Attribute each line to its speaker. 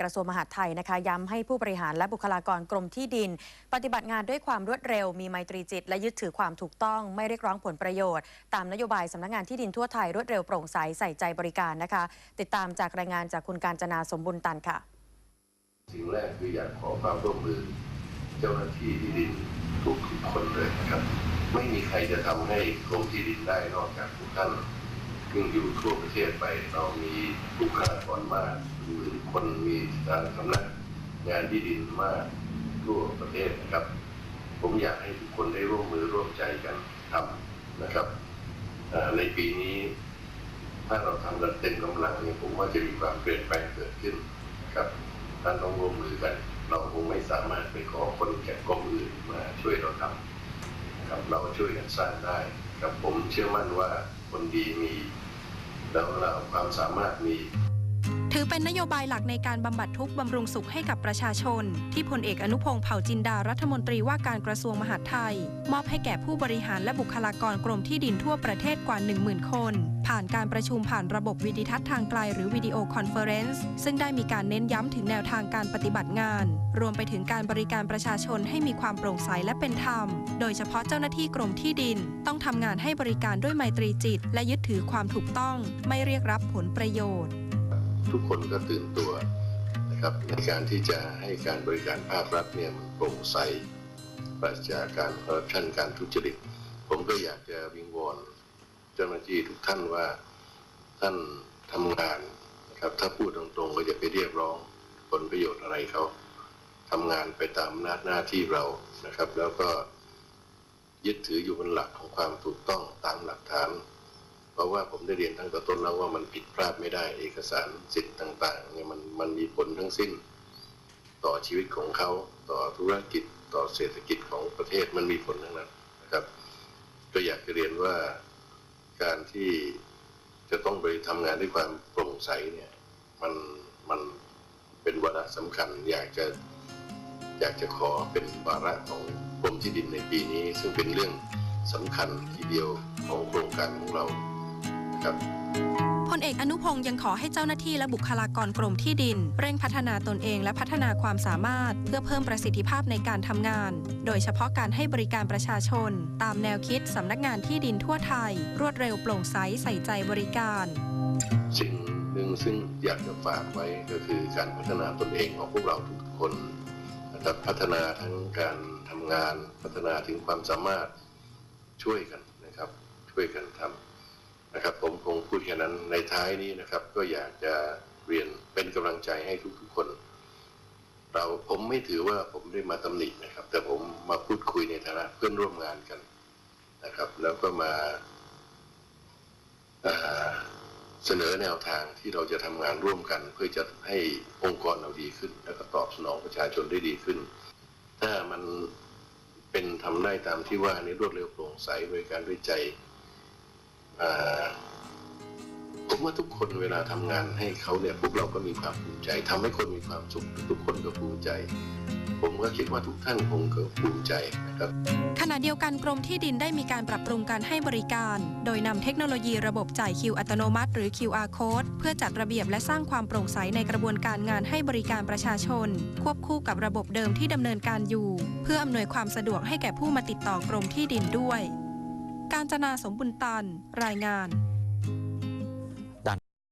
Speaker 1: กระทรวงมหาดไทยนะคะย้ำให้ผู้บริหารและบุคลากรกรมที่ดิน ปฏิบัติงานด้วยความรวดเร็ว มีไมตรีจิต และยึดถือความถูกต้องไม่เรียกร้องผลประโยชน์ ตามนโยบายสำนักงานที่ดินทั่วไทยรวดเร็วโปร่งใสใส่ใจบริการนะคะ ติดตามจากรายงานจากคุณการจนาสมบุญตันค่ะ
Speaker 2: สิ่งแรกคืออยากขอความร่วมมือ เจ้าหน้าที่ที่ดินทุกคนเลยนะครับไม่มีใครจะทำให้กรมที่ดินได้นอกจากทุกท่าน ซึ่งอยู่ทั่วประเทศไปเรามีบุคลากรมากหรือคนมีสำนักงานที่ดินมากทั่วประเทศนะครับ ผมอยากให้ทุกคนได้ร่วมมือร่วมใจกันทำนะครับในปีนี้ถ้าเราทำกันเต็มกำลังเนี่ยผมว่าจะมีความเปลี่ยนแปลงเกิดขึ้นครับท่านต้องร่วมมือกัน เราคงไม่สามารถไปขอคนแก่กรมอื่นมาช่วยเราทำครับเราช่วยกันสร้างได้ครับผมเชื่อมั่นว่าคนดีมี แล้วเถื
Speaker 3: อเป็นนโยบายหลักในการบำบัดทุกข์บำรุงสุขให้กับประชาชน ที่พลเอกอนุพงศ์เผ่าจินดารัฐมนตรีว่าการกระทรวงมหาดไทย มอบให้แก่ผู้บริหารและบุคลากรกรมที่ดินทั่วประเทศกว่า 10,000 คน ผ่านการประชุมผ่านระบบวิดิทัศน์ทางไกลหรือวิดีโอคอนเฟอเรนซ์ซึ่งได้มีการเน้นย้ำถึงแนวทางการปฏิบัติงาน รวมไปถึงการบริการประชาชนให้มีความโปร่งใสและเป็นธรรม โดยเฉพาะเจ้าหน้าที่กรมที่ดิน ต้องทำงานให้บริการด้วยไมตรีจิต และยึดถือความถูกต้อง ไม่เรียกรับผลประโยชน์
Speaker 2: ทุกคนก็ตื่นตัวนะครับในการที่จะให้การบริการภาครัฐเนี่ยมันโปร่งใสปราศจากการคอร์รัปชันการทุจริต ผมก็อยากจะวิงวอนเจ้าหน้าที่ทุกท่านว่าท่านทำงานนะครับถ้าพูดตรงๆก็จะไปเรียกร้องผลประโยชน์อะไรเขาทำงานไปตามหน้าหน้าที่เรานะครับ แล้วก็ยึดถืออยู่บนหลักของความถูกต้องตามหลักฐาน เพราะว่าผมได้เรียนตั้งแต่ต้นแล้วว่ามันผิดพลาดไม่ได้เอกสารสิทธิ์ต่างๆเนี่ยมันมันมีผลทั้งสิ้น ต่อชีวิตของเขาต่อธุรกิจต่อเศรษฐกิจของประเทศมันมีผลทั้งนั้นนะครับ ก็อยากจะเรียนว่าการที่จะต้องไปทำงานด้วยความโปร่งใสเนี่ยมันมันเป็นวาระสำคัญ อยากจะอยากจะขอเป็นวาระของกรมที่ดินในปีนี้ ซึ่งเป็นเรื่องสำคัญทีเดียวของโครงการของเรา ครับ
Speaker 3: พลเอกอนุพงศ์ยังขอให้เจ้าหน้าที่และบุคลากรกรมที่ดิน เร่งพัฒนาตนเองและพัฒนาความสามารถ เพื่อเพิ่มประสิทธิภาพในการทำงาน โดยเฉพาะการให้บริการประชาชน ตามแนวคิดสำนักงานที่ดินทั่วไทย รวดเร็วโปร่งใสใส่ใจบริการ
Speaker 2: สิ่งหนึ่งซึ่งอยากจะฝากไว้ก็คือการพัฒนาตนเองของพวกเราทุกคนนะครับพัฒนาทั้งการทำงานพัฒนาถึงความสามารถช่วยกันนะครับช่วยกันทำ นะครับ ผมคงพูดแค่นั้นในท้ายนี้นะครับ ก็อยากจะเรียนเป็นกำลังใจให้ทุกๆคน เราผมไม่ถือว่าผมได้มาตำหนินะครับ แต่ผมมาพูดคุยในฐานะเพื่อนร่วมงานกันนะครับ แล้วก็มาาเสนอแนวทางที่เราจะทำงานร่วมกัน เพื่อจะให้องค์กรเราดีขึ้น แล้วก็ตอบสนองประชาชนได้ดีขึ้น ถ้ามันเป็นทำได้ตามที่ว่านี้รวดเร็วโปร่งใสบริการด้วยใจ ผมว่าทุกคนเวลาทำงานให้เขาเนี่ยพวกเราก็มีความภูมิใจทำให้คนมีความสุขทุกคนก็ภูมิใจ ผมก็คิดว่าทุกท่านคงก็ภูมิใจนะครับ
Speaker 3: ขณะเดียวกันกรมที่ดินได้มีการปรับปรุงการให้บริการ โดยนำเทคโนโลยีระบบจ่ายคิวอัตโนมัติ หรือ QR code เพื่อจัดระเบียบและสร้างความโปร่งใสในกระบวนการงานให้บริการประชาชน ควบคู่กับระบบเดิมที่ดำเนินการอยู่ เพื่ออำนวยความสะดวกให้แก่ผู้มาติดต่อกรมที่ดินด้วย การจนาสมบุญตัน รายงาน